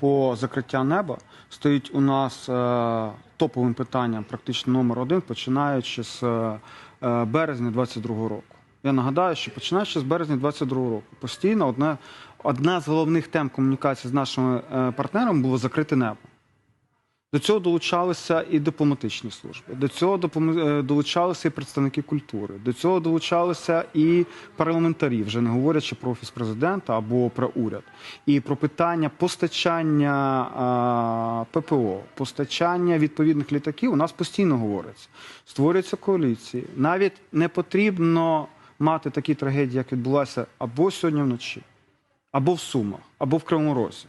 по закриття неба стоїть у нас е, топовим питанням, практично номер один, починаючи з е, е, березня 22 року. Я нагадаю, що починаючи з березня 22 року, постійно одне, одна з головних тем комунікації з нашими партнерами було закрите небо. До цього долучалися і дипломатичні служби, до цього е, долучалися і представники культури, до цього долучалися і парламентарі, вже не говорячи про офіс президента або про уряд. І про питання постачання ППО, постачання відповідних літаків у нас постійно говориться. Створюються коаліції. Навіть не потрібно мати такі трагедії, як відбулася або сьогодні вночі, або в Сумах, або в Кривому Розі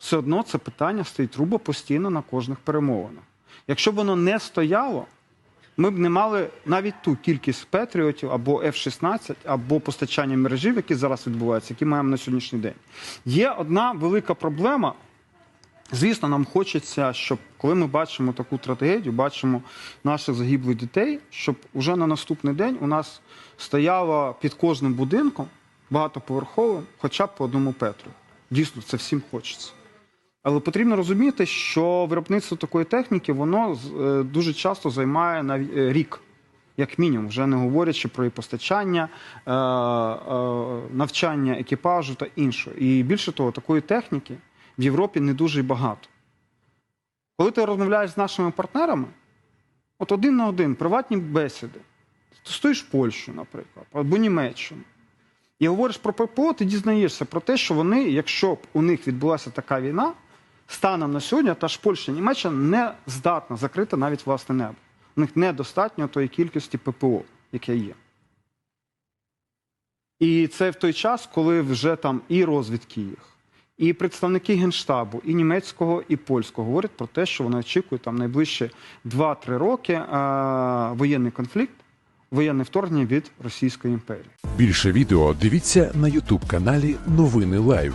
все одно це питання стоїть руба постійно на кожних перемовинах. Якщо б воно не стояло, ми б не мали навіть ту кількість патріотів або F-16, або постачання мережів, які зараз відбуваються, які маємо на сьогоднішній день. Є одна велика проблема. Звісно, нам хочеться, щоб коли ми бачимо таку трагедію, бачимо наших загиблих дітей, щоб уже на наступний день у нас стояло під кожним будинком багатоповерховим, хоча б по одному Петру. Дійсно, це всім хочеться. Але потрібно розуміти, що виробництво такої техніки воно е, дуже часто займає навіть е, рік, як мінімум, вже не говорячи про її постачання, е, навчання екіпажу та іншого. І більше того, такої техніки в Європі не дуже багато. Коли ти розмовляєш з нашими партнерами, от один на один, приватні бесіди, ти стоїш Польщу, наприклад, або Німеччину. І говориш про ППО, ти дізнаєшся про те, що вони, якщо б у них відбулася така війна, станом на сьогодні та ж Польща, Німеччина не здатна закрити навіть власне небо. У них недостатньо тої кількості ППО, яке є. І це в той час, коли вже там і розвідки їх, і представники Генштабу, і німецького, і польського говорять про те, що вони очікують там найближчі 2-3 роки е, воєнний конфлікт, воєнне вторгнення від Російської імперії. Більше відео дивіться на Ютуб каналі Новини Лайв.